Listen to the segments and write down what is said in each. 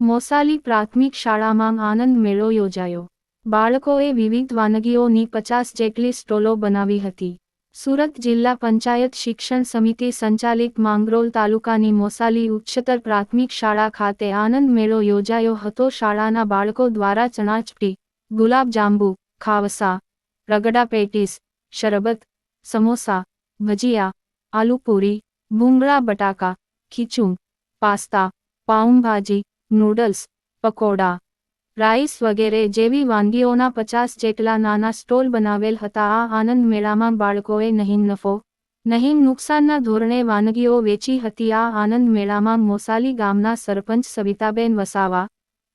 મોસાલી પ્રાથમિક શાળામાં આનંદ મેળો યોજાયો. બાળકોએ વિવિધ વાનગીઓની પચાસ જેટલી સ્ટોલો બનાવી હતી. સુરત જિલ્લા પંચાયત શિક્ષણ સમિતિ સંચાલિત માંગરોલ તાલુકાની મોસાલી ઉચ્ચતર પ્રાથમિક શાળા ખાતે આનંદ મેળો યોજાયો હતો. શાળાના બાળકો દ્વારા ચણાચપટી ગુલાબ જાંબુ ખાવસા, રગડા પેટીસ, શરબત, સમોસા, ભજીયા, આલુપૂરી, ભૂંગળા, બટાકા, ખીચું, pasta, pav bhaji noodles, pakora, rice વગેરે જેવી વાનગીઓના પચાસ જેટલા નાના સ્ટોલ બનાવેલ હતા. આ આનંદ મેળામાં બાળકોએ નહીં નફો, નહીં નુકસાનના ધોરણે વાનગીઓ વેચી હતી. આ આનંદ મેળામાં મોસાલી ગામના સરપંચ સવિતાબેન વસાવા,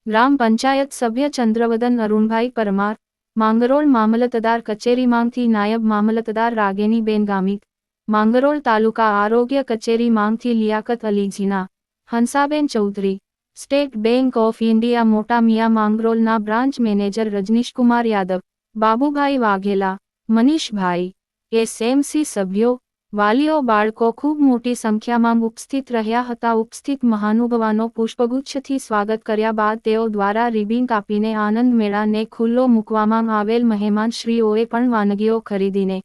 ગ્રામ પંચાયત સભ્ય ચંદ્રવદન અરુણભાઈ પરમાર, માંગરોળ મામલતદાર કચેરીમાંથી નાયબ મામલતદાર રાગેનીબેન ગામિત, માંગરોળ તાલુકા આરોગ્ય કચેરી માંગથી લિયાકત અલી જીના Hansaben Chaudhary state bank of India Mota Miya માંગરોલના branch manager Rajnishkumar Yadav, Babubhai Vaghela, Manishbhai, SMC સભ્યો, વાલીઓ બાળકો ખૂબ મોટી સંખ્યામાં ઉપસ્થિત રહ્યા હતા. ઉપસ્થિત મહાનુભાવાનો પુષ્પગુચ્છથી સ્વાગત કર્યા બાદ તેઓ દ્વારા રિબિન કાપીને આનંદ મેળાને ખુલ્લો મૂકવામાં આવેલ મહેમાનશ્રીઓએ પણ વાનગીઓ ખરીદીને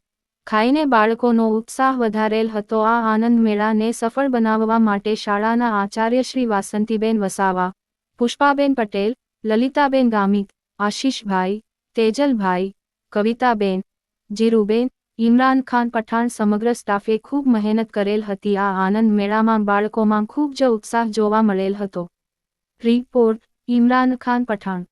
ખાઈને બાળકોનો ઉત્સાહ વધારેલ હતો. આ આનંદ મેળાને સફળ બનાવવા માટે શાળાના આચાર્ય શ્રી વાસંતીબેન વસાવા, પુષ્પાબેન પટેલ, લલિતાબેન ગામિત, આશીષભાઈ, તેજલભાઈ, કવિતાબેન, જીરુબેન, ઇમરાન ખાન પઠાણ સમગ્ર સ્ટાફે ખૂબ મહેનત કરેલ હતી. આ આનંદ મેળામાં બાળકોમાં ખૂબ જ ઉત્સાહ જોવા મળેલ હતો. રિપોર્ટ, ઇમરાન ખાન પઠાણ.